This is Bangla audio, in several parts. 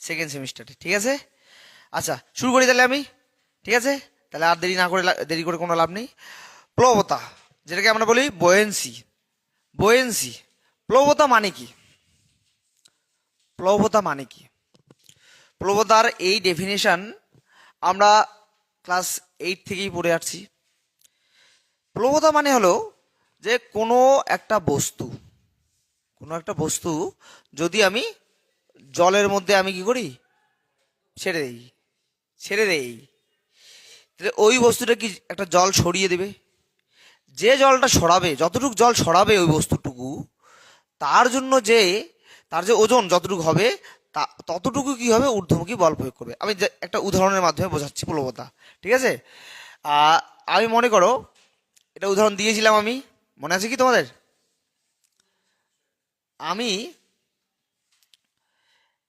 সেকেন্ড সেমিস্টারে ঠিক আছে? আচ্ছা শুরু করি তাহলে আমি, ঠিক আছে? তাহলে আর দেরি না করে দেরি করে কোনো লাভ নেই। প্লবতা, যেটাকে আমরা বলি বোয়েন্সি বোয়েন্সি প্লবতা মানে কি? প্লবতা মানে কি? প্লবতার এই ডেফিনেশন আমরা ক্লাস এইট থেকেই পড়ে আসছি। প্লবতা মানে হলো যে কোনো একটা বস্তু, কোনো একটা বস্তু যদি আমি জলের মধ্যে আমি কি করি? ছেড়ে দেই। ছেড়ে দেই। তাহলে ওই বস্তুটা কি একটা জল সরিয়ে দেবে? যে জলটা সরাবে, যতটুকু জল সরাবে ওই বস্তুটুকু, তার জন্য যে, তার যে ওজন যতটুকু হবে, তা, ততটুকু কি হবে? ঊর্ধ্বমুখী বল প্রয়োগ করবে। আমি একটা উদাহরণের মাধ্যমে বোঝাচ্ছি প্লবতা, ঠিক আছে? আমি মনে করো, এটা উদাহরণ দিয়েছিলাম আমি। মনে আছে কি তোমাদের? আমি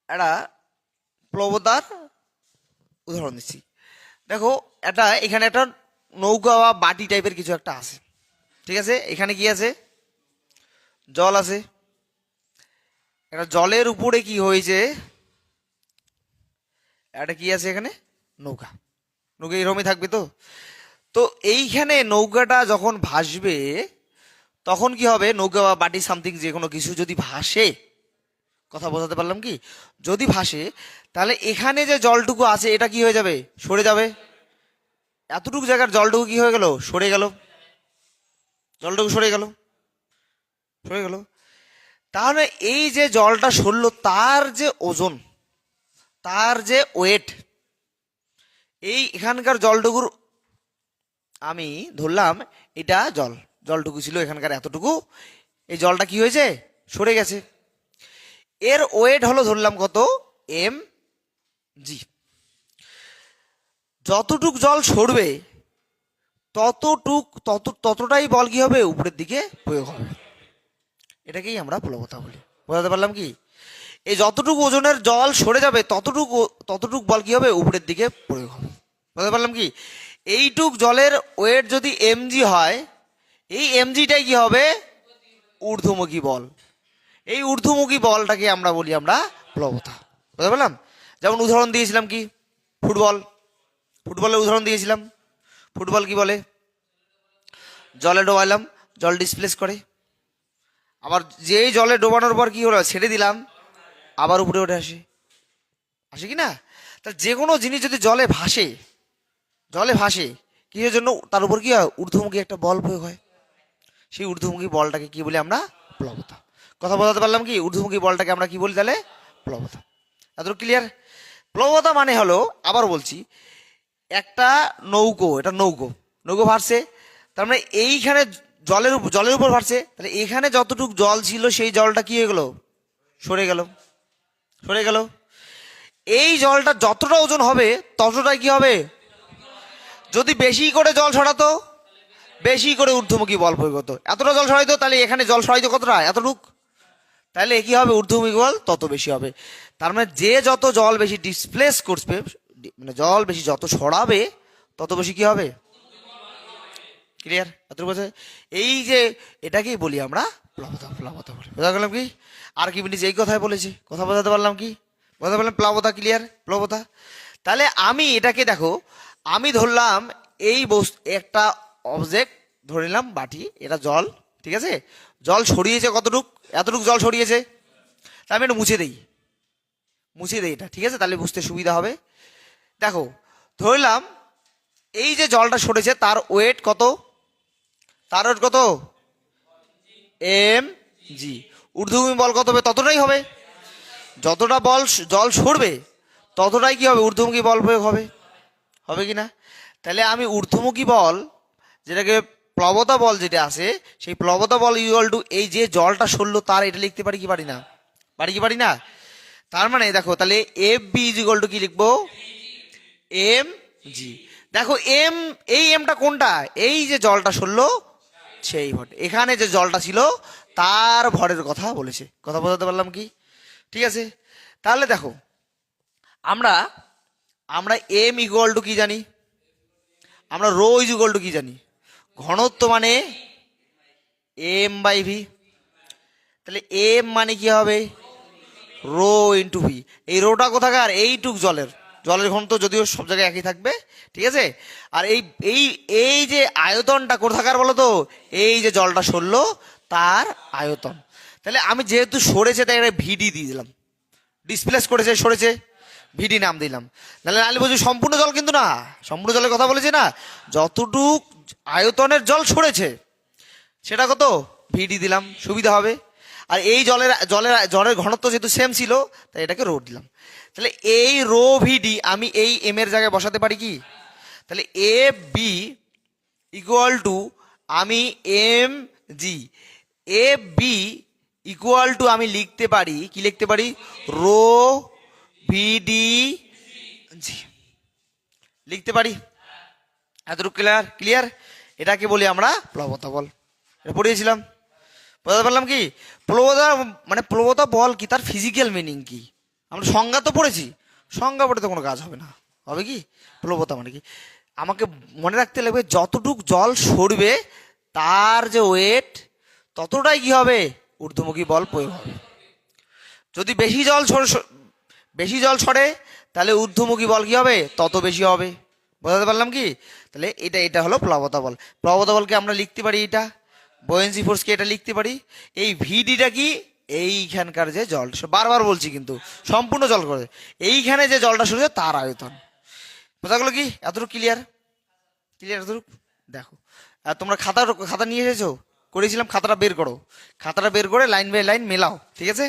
একটা প্লবতার উদাহরণ দিচ্ছি। দেখো, একটা, এখানে একটা নৌকা বা বাটি টাইপের কিছু একটা আছে। ঠিক আছে? এখানে কি আছে? জল আছে। একটা জলের উপরে কি হয়েছে? একটা কি আছে এখানে? নৌকা। নৌকা এরকমই থাকবে তো? তো এইখানে নৌকাটা যখন ভাসবে, তখন কি হবে? নৌকা বা বাটি সামথিং যে কোনো কিছু যদি ভাসে কথা বোঝাতে পারলাম কি? যদি ভাসে, তাহলে এখানে যে জলটুকু আছে, এটা কি হয়ে যাবে? সরে যাবে। এতটুকু জায়গার জলটুকু কি হয়ে গেল? সরে গেল। জলটুকু সরে গেল। সরে গেল। তাহলে এই যে জলটা সরলো, তার যে ওজন, তার যে ওয়েট এই এখানকার জলটুকুর আমি ধরলাম, এটা জল। জলটুকু ছিল এখানকার এতটুকু। এই জলটা কি হয়েছে? সরে গেছে। এর ওয়েট হলো ধরলাম কত? M G. যতটুক জল সরবে, ততটুক তত ততটাই বল কি হবে? উপরের দিকে প্রয়োগ হবে। এটাকেই আমরা প্লবতা বলি। বোঝাতে পারলাম কি? এই যতটুকু ওজনের জল সরে যাবে, ততটুকু ততটুক বল কি হবে? উপরের দিকে প্রয়োগ হবে। বুঝতে পারলাম কি? এইটুক জলের ওয়েট যদি এমজি হয়, এই এমজিটাই কি হবে? ঊর্ধ্বমুখী বল। এই ঊর্ধ্বমুখী বলটাকে আমরা বলি আমরা প্লবতা। বুঝতে পারলাম? যেমন উদাহরণ দিয়েছিলাম কি? ফুটবল। ফুটবলের উদাহরণ দিয়েছিলাম। ফুটবল কি বলে? জলে ডোবাইলাম জল ডিসপ্লেস করে। আবার যেই জলে ডোবানোর পর কি হলো? ছেড়ে দিলাম, আবার উপরে উঠে আসে। আসে কি না? তা যে কোনো জিনিস যদি জলে ভাসে জলে ভাসে, কিসের জন্য? তার উপর কি হয়? ঊর্ধ্বমুখী একটা বল প্রয়োগ হয়। সেই ঊর্ধ্বমুখী বলটাকে কি বলি আমরা? প্লবতা। কথা বলাতে পারলাম কি? ঊর্ধ্বমুখী বলটাকে আমরা কি বলি তাহলে? প্লবতা। এতটুকু ক্লিয়ার প্লবতা মানে হলো, আবার বলছি, একটা নৌকো, এটা নৌকো। নৌকো ভাসছে, তার মানে এইখানে জলের উপর জলের উপর ভাসছে। তাহলে এখানে যতটুকু জল ছিল, সেই জলটা কি হয়ে গেল? সরে গেল। সরে গেল। এই জলটা যতটা ওজন হবে, ততটাই কি হবে? যদি বেশি করে জল ছড়াতো, বেশি করে ঊর্ধ্বমুখী বল প্রয়োগ হতো এতটা জল ছড়াইতো, তাহলে এখানে জল ছড়াইতো কতটা? এতটুক। তাহলে কি হবে? ঊর্ধ্বমুখী বল তত বেশি হবে। তার মানে যে যত জল বেশি ডিসপ্লেস করবে মানে জল বেশি যত ছড়াবে, তত বেশি কি হবে? ক্লিয়ার এতটুকু বোঝা এই যে এটাকেই বলি আমরা প্লাবতা প্লাবতা বলি। বোঝা গেলাম কি? আর কি মিনিট এই কথাই বলেছি। কথা বোঝাতে পারলাম কি? বোঝাতে পারলাম প্লাবতা ক্লিয়ার প্লাবতা? তাহলে আমি এটাকে দেখো, আমি ধরলাম এই বস্তু একটা অবজেক্ট ধরে নিলাম বাটি, এটা জল। ঠিক আছে? জল ছড়িয়েছে কতটুক? এতটুক জল ছড়িয়েছে? তা আমি এটা মুছে দেই। মুছে দেই এটা, ঠিক আছে? তাহলে বুঝতে সুবিধা হবে। দেখো ধরলাম এই যে জলটা সরেছে তার ওয়েট কত? তার ওয়েট কত? এম জি ঊর্ধ্বভূমি বল কত হবে? ততটাই হবে। যতটা বল জল সরবে ততটাই কি হবে? ঊর্ধ্বমুখী বল প্রয়োগ হবে। হবে কি না? তাহলে আমি ঊর্ধ্বমুখী বল, যেটাকে প্লবতা বল যেটা আছে, সেই প্লবতা বল ইকুয়াল টু এই যে জলটা সরলো তার এটা লিখতে পারি কি পারি না? পারি কি পারি না? তার মানে দেখো, তাহলে F B is equal to কি লিখব? এম জি দেখো এম এই এমটা কোনটা? এই যে জলটা সরলো, সেই ভর। এখানে যে জলটা ছিল, তার ভরের কথা বলেছে। কথা বোঝাতে পারলাম কি? ঠিক আছে? তাহলে দেখো, আমরা আমরা এম ইকুয়াল টু কি জানি? আমরা রো ইজ ইকুয়াল টু কি জানি? ঘনত্ব মানে এম বাই ভি তাহলে এম মানে কি হবে? রো ইন্টু ভি এই রোটা কোথাকার? এইটুক জলের। জলের ঘনত্ব যদিও সব জায়গায় একই থাকবে, ঠিক আছে? আর এই এই এই যে আয়তনটা কোথাকার বলো তো এই যে জলটা সরলো তার আয়তন। তাহলে আমি যেহেতু সরেছে, তাই একটা ভিডি দিয়ে দিলাম। ডিসপ্লেস করেছে, সরেছে। ভিডি নাম দিলাম। নাহলে নাহলে বলছি সম্পূর্ণ জল কিন্তু না। সম্পূর্ণ জলের কথা বলেছি না। যতটুক আয়তনের জল সরেছে। সেটা কত? ভিডি দিলাম, সুবিধা হবে। আর এই জলের জলের জলের ঘনত্ব যেহেতু সেম ছিল, তাই এটাকে রো দিলাম। তাহলে এই রো ভিডি আমি এই এম এর জায়গায় বসাতে পারি কি? তাহলে এ বি ইকুয়াল টু আমি M G A B equal to আমি লিখতে পারি, কি লিখতে পারি? রো ভিডি জি লিখতে পারি? এতটুকু ক্লিয়ার ক্লিয়ার এটাকে বলি আমরা প্লবতা বল এটা পড়িয়েছিলাম। বোঝাতে পারলাম কি? প্লবতা মানে প্লবতা বল কি? তার ফিজিক্যাল মিনিং কি? আমরা সংজ্ঞা তো পড়েছি। সংজ্ঞা পড়ে তো কোনো কাজ হবে না। হবে কি? প্লবতা মানে কি? আমাকে মনে রাখতে লাগবে, যতটুক জল সরবে, তার যে ওয়েট ততটাই কি হবে? ঊর্ধ্বমুখী বল প্রয়োগ হবে। যদি বেশি জল বেশি জল ছড়ে, তাহলে ঊর্ধ্বমুখী বল কি হবে? তত বেশি হবে। বোঝাতে পারলাম কি? তাহলে এটা এটা হলো প্লবতা বল প্লবতা বলকে আমরা লিখতে পারি এটা? বয়েন্সি ফোর্সকে এটা লিখতে পারি? এই ভিডিটা কি? এইখানকার যে জল বারবার বলছি কিন্তু, সম্পূর্ণ জল করে। এইখানে যে জলটা সরেছে তার আয়তন। বোঝা গেলো কি? এতটুকু ক্লিয়ার ক্লিয়ার এতটুকু? দেখো। আর তোমরা খাতা খাতা নিয়ে এসেছ? করেছিলাম, খাতাটা বের করো। খাতাটা বের করে লাইন বাই লাইন মেলাও, ঠিক আছে?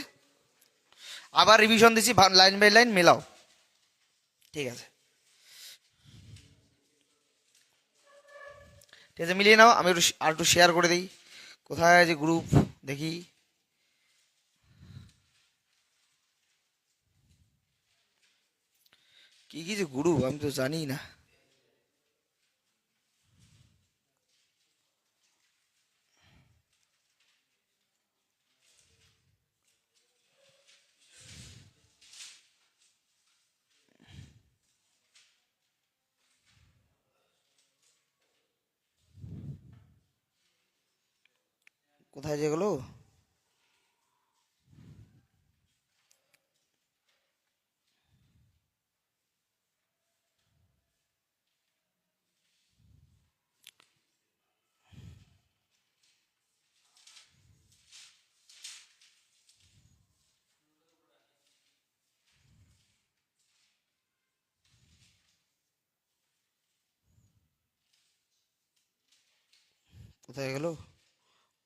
আবার রিভিশন দিচ্ছি লাইন বাই লাইন মেলাও। ঠিক আছে? ঠিক আছে, মিলিয়ে নাও, আমি একটু আর একটু শেয়ার করে দিই। কোথায় আছে গ্রুপ দেখি। কি কি যে গ্রুপ আমি তো জানি না। কোথায় যেগুলো কোথায় গেল?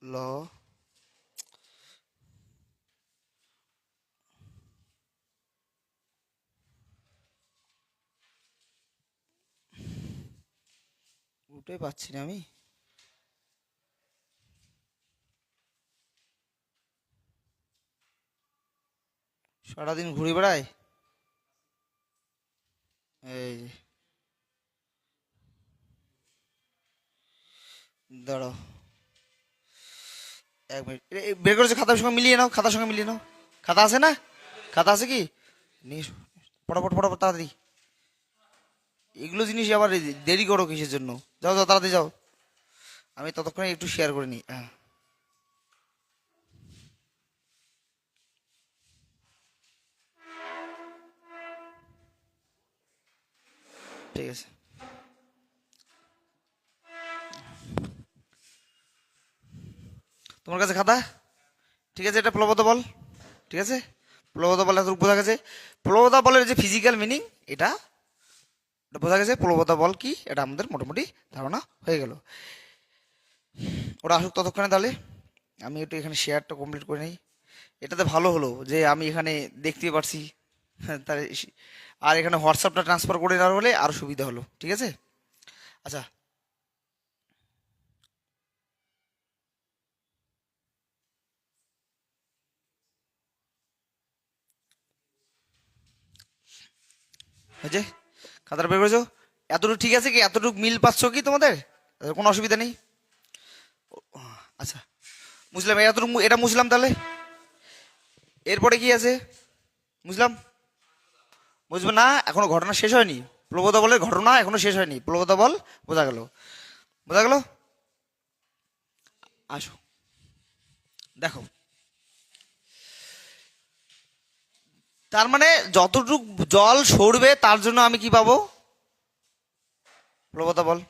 ল উঠে পাচ্ছি না আমি। সারাদিন ঘুরে বেড়ায়? এই। দাঁড়াও। এক মিনিট। বের করেছ, খাতার সঙ্গে মিলিয়ে নাও, খাতার সঙ্গে মিলিয়ে নাও। খাতা আছে না? খাতা আছে কি? নিয়ে। ফটাফট ফটাফট তাড়াতাড়ি। এগুলো জিনিস আবার দেরি করো কিসের জন্য? যাও যাও, তাড়াতাড়ি যাও। আমি ততক্ষণে একটু শেয়ার করে নিই হ্যাঁ। ঠিক আছে। তোমার কাছে খাতা? ঠিক আছে এটা প্লবতা বল। ঠিক আছে? প্লবতা বল এত বোঝা গেছে। প্লবতা বলের যে ফিজিক্যাল মিনিং এটা বোঝা গেছে। প্লবতা বল কি? এটা আমাদের মোটামুটি ধারণা হয়ে গেল। ওরা আসুক ততক্ষণে তাহলে। আমি একটু এখানে শেয়ারটা কমপ্লিট করে নিই। এটাতে ভালো হলো যে আমি এখানে দেখতে পারছি। হ্যাঁ, তার আর এখানে হোয়াটসঅ্যাপটা ট্রান্সফার করে নেওয়ার হলে আরও সুবিধা হলো। ঠিক আছে? আচ্ছা হয়েছে খাতাটা বের করেছ? এতটুকু ঠিক আছে কি? এতটুকু মিল পাচ্ছ কি তোমাদের? কোনো অসুবিধা নেই। আচ্ছা। বুঝলাম এতটুকু এটা মুছলাম তাহলে? এরপরে কি আছে? বুঝলাম বুঝবে না? এখনও ঘটনা শেষ হয়নি। প্লবতা বলের ঘটনা এখনও শেষ হয়নি। প্রবতা বল, বোঝা গেল। বোঝা গেল? আসো। দেখো তার মানে যতটুক জল সরবে, তার জন্য আমি কি পাবো? প্লবতা বল।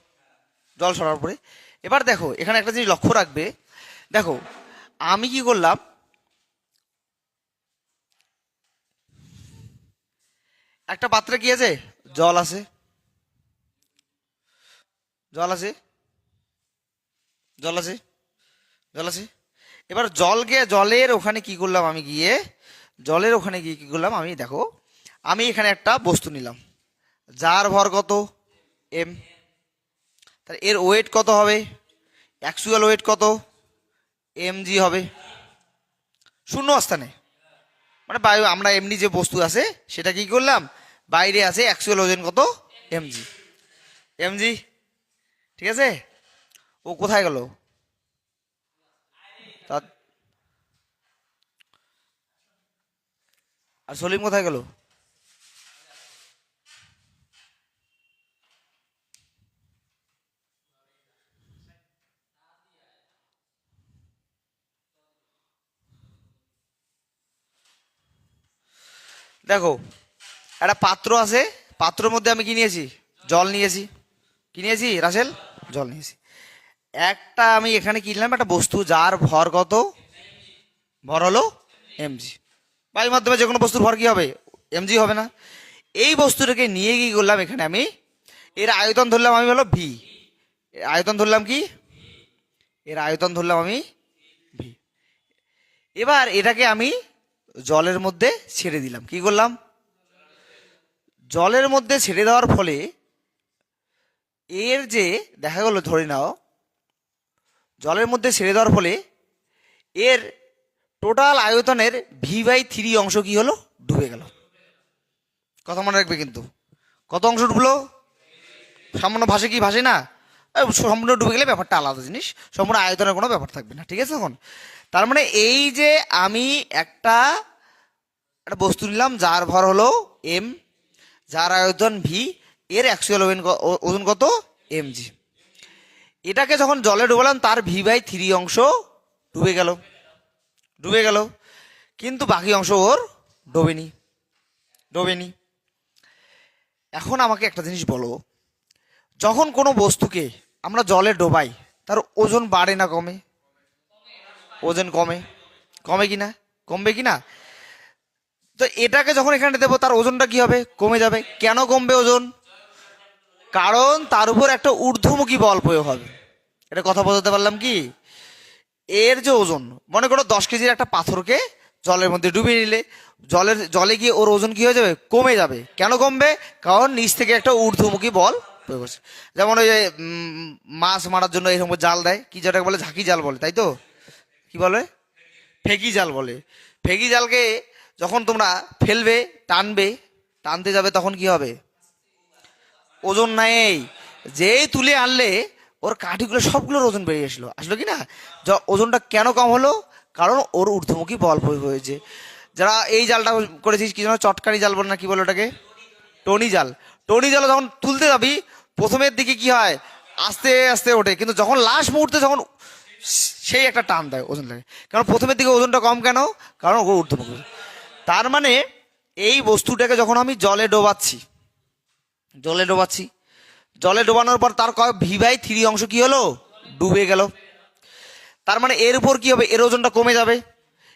জল সরার পরে। এবার দেখো, এখানে একটা জিনিস লক্ষ্য রাখবে। দেখো, আমি কি করলাম? একটা পাত্রে কি আছে? জল আছে। জল আছে। জল আছে। জল আছে। এবার জলকে, জলের ওখানে কি করলাম আমি গিয়ে? জলের ওখানে গিয়ে কি করলাম আমি, দেখো, আমি এখানে একটা বস্তু নিলাম। যার ভর কত? এম তাহলে এর ওয়েট কত হবে? অ্যাকচুয়াল ওয়েট কত? এম জি হবে। শূন্য স্থানে মানে আমরা এমনি যে বস্তু আছে, সেটা কি করলাম? বাইরে আছে অ্যাকচুয়াল ওজন কত? এম জি এম জি ঠিক আছে? ও কোথায় গেল? আর সলিম কোথায় গেল? দেখো, একটা পাত্র আছে, পাত্রের মধ্যে আমি কি নিয়েছি? জল নিয়েছি। কি নিয়েছি, রাসেল? জল নিয়েছি। একটা আমি এখানে কিনলাম, একটা বস্তু, যার ভর কত? ভর হলো এমজি বায়ুর মাধ্যমে যে কোনো বস্তুর ভর কি হবে? এমজি হবে না। এই বস্তুটাকে নিয়ে গিয়ে করলাম এখানে আমি? এর আয়তন ধরলাম আমি হলো ভি আয়তন ধরলাম কি? এর আয়তন ধরলাম আমি ভি এবার এটাকে আমি জলের মধ্যে ছেড়ে দিলাম। কি করলাম? জলের মধ্যে ছেড়ে দেওয়ার ফলে এর যে, দেখা গেল ধরে নাও, জলের মধ্যে ছেড়ে দেওয়ার ফলে এর টোটাল আয়তনের ভি বাই থ্রি অংশ কি হলো? ডুবে গেল। কথা মনে রাখবে কিন্তু। কত অংশ ডুবলো? সামান্য ভাসে কি ভাসে না? সম্পূর্ণ ডুবে গেলে ব্যাপারটা আলাদা জিনিস। সম্পূর্ণ আয়তনের কোনো ব্যাপার থাকবে না, ঠিক আছে এখন? তার মানে এই যে আমি একটা একটা বস্তু নিলাম, যার ভর হলো এম, যার আয়তন ভি, এর অ্যাকচুয়াল ওজন কত? M G. এটাকে যখন জলে ডুবালাম, তার ভি বাই থ্রি অংশ ডুবে গেল। ডুবে গেল। কিন্তু বাকি অংশ ওর ডোবেনি। ডোবেনি। এখন আমাকে একটা জিনিস বলো। যখন কোনো বস্তুকে আমরা জলে ডোবাই, তার ওজন বাড়ে না কমে? ওজন কমে। কমে কি না কমবে কি না তো এটাকে যখন এখানে দেবো, তার ওজনটা কি হবে? কমে যাবে। কেন কমবে ওজন? কারণ তার উপর একটা ঊর্ধ্বমুখী বল প্রয়োগ হবে। এটা কথা বোঝাতে পারলাম কি? এর যে ওজন, মনে করো দশ কেজির একটা পাথরকে জলের মধ্যে ডুবিয়ে নিলে, জলের, জলে গিয়ে ওর ওজন কি হয়ে যাবে? কমে যাবে। কেন কমবে? কারণ নিচ থেকে একটা ঊর্ধ্বমুখী বল যেমন ওই যে মাছ মারার জন্য এরকম জাল দেয়, কি যেটাকে বলে? ঝাঁকি জাল বলে, তাই তো? কি বলে? ফেকি জাল বলে। ফেকি জালকে যখন তোমরা ফেলবে, টানবে, টানতে যাবে তখন কি হবে? ওজন নাই। যেই তুলে আনলে ওর কাঠিগুলো সবগুলোর ওজন বেরিয়ে আসলো আসলো কি না? ওজনটা কেন কম হলো? কারণ ওর ঊর্ধ্বমুখী বল প্রয়োগ হয়েছে। যারা এই জালটা করেছিস কি যেন চটকারি জাল বলে না কি বলে ওটাকে? টনি জাল। টনি জাল যখন তুলতে যাবি, প্রথমের দিকে কি হয়? আস্তে আস্তে ওঠে। কিন্তু যখন লাস্ট মুহূর্তে যখন সেই একটা টান দেয় ওজন লাগে। কারণ প্রথমের দিকে ওজনটা কম কেন? কারণ ওর ঊর্ধ্বমুখী। তার মানে এই বস্তুটাকে যখন আমি জলে ডোবাচ্ছি জলে ডোবাচ্ছি জলে ডোবানোর পর তার কয় ভি থ্রি অংশ কি হলো? ডুবে গেল। তার মানে এর উপর কি হবে? এর ওজনটা কমে যাবে।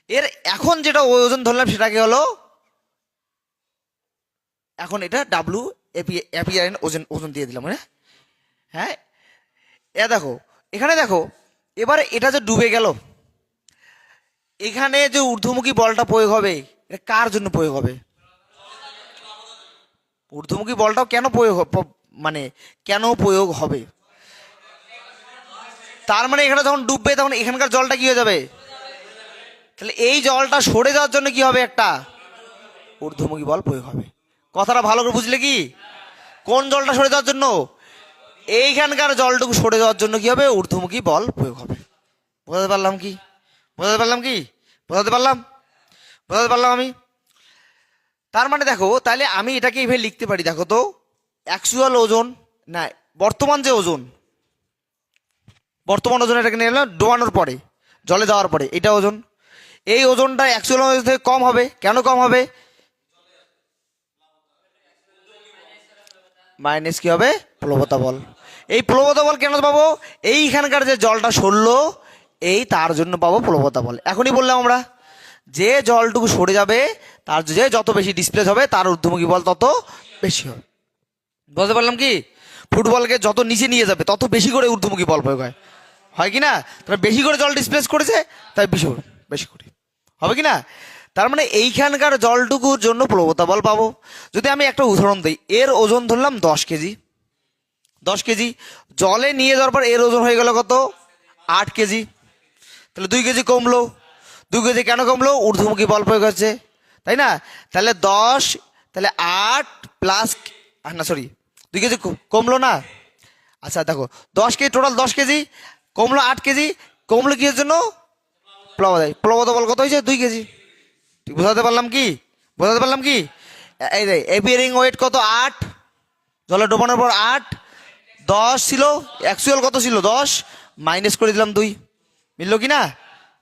এর এখন যেটা ওজন ধরলাম সেটা কি হলো? এখন এটা ডাব্লু এপিআইএন ওজন ওজন দিয়ে দিলাম হ্যাঁ? হ্যাঁ? এ দেখো, এখানে দেখো, এবারে এটা যে ডুবে গেল, এখানে যে ঊর্ধ্বমুখী বলটা প্রয়োগ হবে, এটা কার জন্য প্রয়োগ হবে? ঊর্ধ্বমুখী বলটাও কেন প্রয়োগ মানে কেন প্রয়োগ হবে? তার মানে এখানে যখন ডুববে তখন এখানকার জলটা কি হয়ে যাবে? তাহলে এই জলটা সরে যাওয়ার জন্য কি হবে একটা? ঊর্ধ্বমুখী বল প্রয়োগ হবে। কথাটা ভালো করে বুঝলে কি? কোন জলটা সরে যাওয়ার জন্য? এইখানকার জলটুকু সরে যাওয়ার জন্য কি হবে? ঊর্ধ্বমুখী বল প্রয়োগ হবে। বোঝাতে পারলাম কি? বোঝাতে পারলাম কি? বোঝাতে পারলাম? বোঝাতে পারলাম আমি? তার মানে দেখো, তাহলে আমি এটাকে এইভাবে লিখতে পারি, দেখো তো। অ্যাকচুয়াল ওজন না, বর্তমান যে ওজন বর্তমান ওজন এটাকে নিয়ে এলাম, ডোবানোর পরে, জলে যাওয়ার পরে, এটা ওজন এই ওজনটা অ্যাকচুয়াল ওজন থেকে কম হবে, কেন কম হবে? মাইনাস কী হবে? প্লবতা বল এই প্লবতা বল কেন পাবো? এইখানকার যে জলটা সরলো, এই তার জন্য পাবো প্লবতা বল এখনই বললাম আমরা, যে জলটুকু সরে যাবে, তার যে যত বেশি ডিসপ্লেস হবে, তার ঊর্ধ্বমুখী বল তত বেশি হবে। বুঝতে পারলাম কি? ফুটবলকে যত নিচে নিয়ে যাবে, তত বেশি করে ঊর্ধ্বমুখী বল প্রয়োগ হয়। হয় কি না? তারা বেশি করে জল ডিসপ্লেস করেছে, তাই বেশি বেশি করে। হবে কি না? তার মানে এইখানকার জলটুকুর জন্য প্লবতা বল পাবো। যদি আমি একটা উদাহরণ দিই, এর ওজন ধরলাম দশ কেজি। দশ কেজি। জলে নিয়ে যাওয়ার পর এর ওজন হয়ে গেল কত? আট কেজি। তাহলে দুই কেজি কমলো। দুই কেজি কেন কমলো? ঊর্ধ্বমুখী বল প্রয়োগ হচ্ছে। তাই না? তাহলে দশ, তাহলে আট প্লাস না সরি দুই কেজি কমলো না? আচ্ছা দেখো, দশ কেজি টোটাল দশ কেজি, কমলো আট কেজি, কমলো কি জন্য? প্লবদায় প্লবদ বল কত হয়েছে? দুই কেজি। বোঝাতে পারলাম কি? বোঝাতে পারলাম কি? এই রে এপিয়ারিং ওয়েট কত? আট। জলে ডোবানোর পর আট। দশ ছিল অ্যাকচুয়াল কত ছিল? দশ। মাইনাস করে দিলাম দুই। মিললো কি না?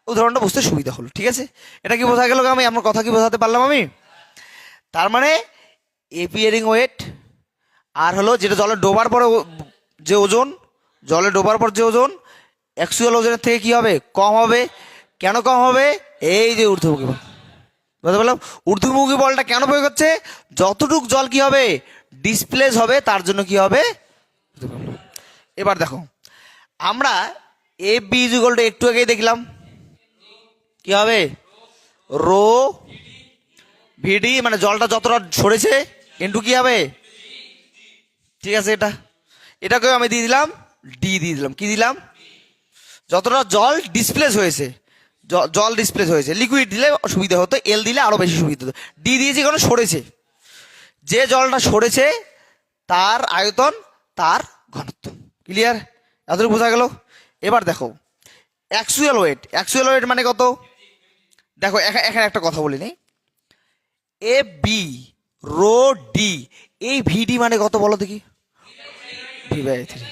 উদাহরণটা বুঝতে সুবিধা হলো, ঠিক আছে? এটা কি বোঝা গেল আমি? আমার কথা কি বোঝাতে পারলাম আমি? তার মানে এপিয়ারিং ওয়েট আর হলো যেটা জলে ডোবার পরে যে ওজন, জলে ডোবার পর যে ওজন অ্যাকচুয়াল ওজনের থেকে কি হবে? কম হবে। কেন কম হবে? এই যে ঊর্ধ্বমুখী বল। বুঝতে পারলাম? ঊর্ধ্বমুখী বলটা কেন প্রয়োগ হচ্ছে? যতটুক জল কি হবে? ডিসপ্লেস হবে, তার জন্য কি হবে? এবার দেখো, আমরা এ বি ইজুগলটা একটু আগেই দেখলাম। কি হবে? রো ভিডি মানে জলটা যতটা সরেছে ইন্টু কি হবে? ঠিক আছে এটা? এটাকেও আমি দিয়ে দিলাম ডি দিয়ে দিলাম। কি দিলাম? যতটা জল ডিসপ্লেস হয়েছে জল ডিসপ্লেস হয়েছে লিকুইড দিলে সুবিধা হতো এল দিলে আরও বেশি সুবিধা হতো। ডি দিয়েছি কারণ সরেছে। যে জলটা সরেছে, তার আয়তন, তার ঘনত্ব। ক্লিয়ার এতটুকু বোঝা গেল? এবার দেখো অ্যাকচুয়াল ওয়েট অ্যাকচুয়াল ওয়েট মানে কত? দেখো, এখা- এখানে একটা কথা বলি নি এ বি রো ডি এই ভিডি মানে কত বলো দেখি? ভি বাই থ্রি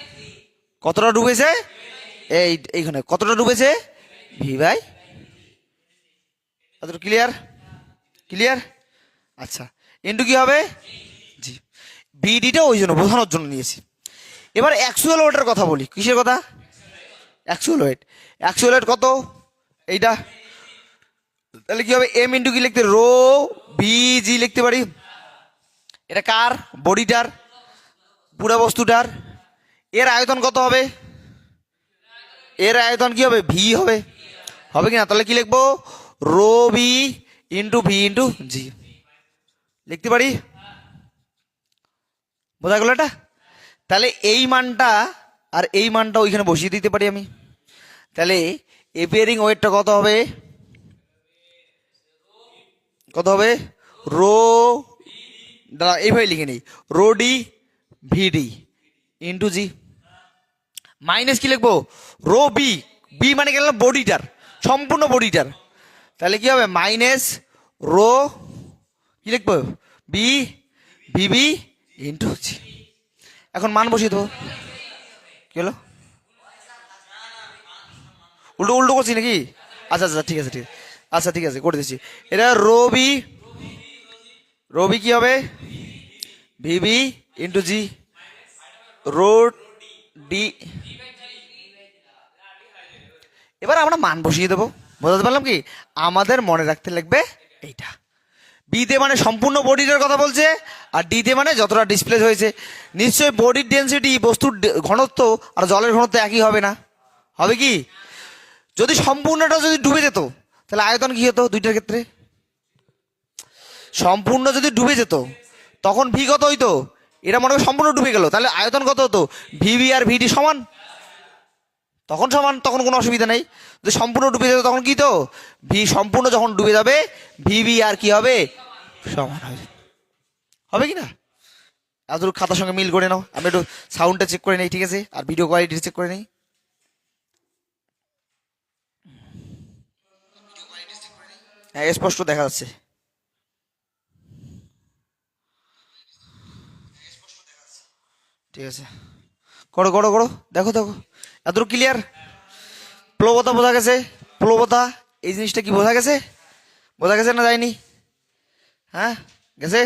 কতটা ডুবেছে? এই, এইখানে, কতটা ডুবেছে? ভি বাই ক্লিয়ার ক্লিয়ার আচ্ছা ইন্টু কি হবে? জি ভিডিটা ওই জন্য, বোঝানোর জন্য নিয়েছি। এবার অ্যাকচুয়াল ওয়েটের কথা বলি। কিসের কথা? অ্যাকচুয়াল ওয়েট অ্যাকচুয়াল ওয়েট কত? এইটা। তাহলে কি হবে? এম ইন্টু কি লিখতে? রো বি জি লিখতে পারি। এটা কার? বডিটার। পুরো বস্তুটার। এর আয়তন কত হবে? এর আয়তন কি হবে? ভি হবে। হবে কি না তাহলে কি লিখব? Rho B into V into G লিখতে পারি? বোঝা গেল এটা? তাহলে এই মানটা আর এই মানটা ওইখানে বসিয়ে দিতে পারি আমি। তাহলে এপিয়ারিং ওয়েটটা কত হবে? কত হবে? রো দাঁড়া, এইভাবে লিখে নিই। Rho D V D into G minus কি লিখব? রো বি বি মানে গেল বডিটার সম্পূর্ণ বডিটার তাহলে কি হবে? মাইনাস রো, কি লিখব? বি ভিবি ইন্টু জি এখন মান বসিয়ে দেবো। কি হলো? উল্টো উল্টো করছি নাকি? আচ্ছা আচ্ছা ঠিক আছে ঠিক আছে। আচ্ছা ঠিক আছে, করে দিচ্ছি। এটা রবি রবি কি হবে? V B into G rho D D এবার আমরা মান বসিয়ে দেবো। বোঝাতে পারলাম কি? আমাদের মনে রাখতে লাগবে এইটা। বিতে মানে সম্পূর্ণ বডিটার কথা বলছে, আর ডিতে মানে যতটা ডিসপ্লেস হয়েছে। নিশ্চয়ই বডির ডেন্সিটি বস্তুর ঘনত্ব আর জলের ঘনত্ব একই হবে না। হবে কি? যদি সম্পূর্ণটা যদি ডুবে যেত, তাহলে আয়তন কি হতো দুইটার ক্ষেত্রে? সম্পূর্ণ যদি ডুবে যেত, তখন ভি কত হইতো? এটা মনে হয় সম্পূর্ণ ডুবে গেল, তাহলে আয়তন কত হতো? ভিভি আর ভিডি সমান? তখন সমান, তখন কোনো অসুবিধা নেই। যদি সম্পূর্ণ ডুবে যাবে তখন কি তো? ভি সম্পূর্ণ যখন ডুবে যাবে ভি ভি আর কি হবে? সমান হবে। হবে কি না? এতটুকু খাতার সঙ্গে মিল করে নাও। আমি একটু সাউন্ডটা চেক করে নেই, ঠিক আছে? আর ভিডিও কোয়ালিটি চেক করে নেই। হ্যাঁ স্পষ্ট দেখা যাচ্ছে। ঠিক আছে। করো করো করো। দেখো দেখো। এতটুকু ক্লিয়ার প্লবতা বোঝা গেছে? প্লবতা, এই জিনিসটা কি বোঝা গেছে? বোঝা গেছে না যায়নি? হ্যাঁ? গেছে?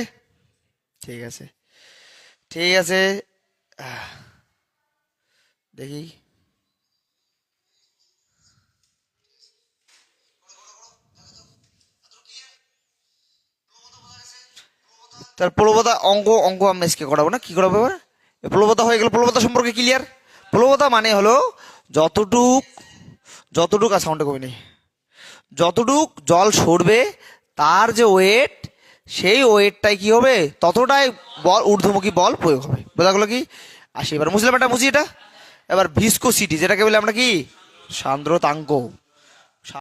ঠিক আছে। ঠিক আছে। দেখি। তার প্রবলতা অঙ্ক অঙ্ক আমি করাবো না। কি করাবো এবার? এ প্রবলতা হয়ে গেল প্রবলতা সম্পর্কে ক্লিয়ার প্রবলতা মানে হলো যতটুক যতটুক, আর সাউন্ডটা কমে নেই যতটুক জল সরবে, তার যে ওয়েট সেই ওয়েটটাই কি হবে? ততটাই বল, ঊর্ধ্বমুখী বল প্রয়োগ হবে। বোঝা গেলো কি? আসি, এবার মুসলিম এটা বুঝি এটা। এবার ভিস্কোসিটি, যেটাকে বলে আমরা কি? সান্দ্রতাঙ্ক।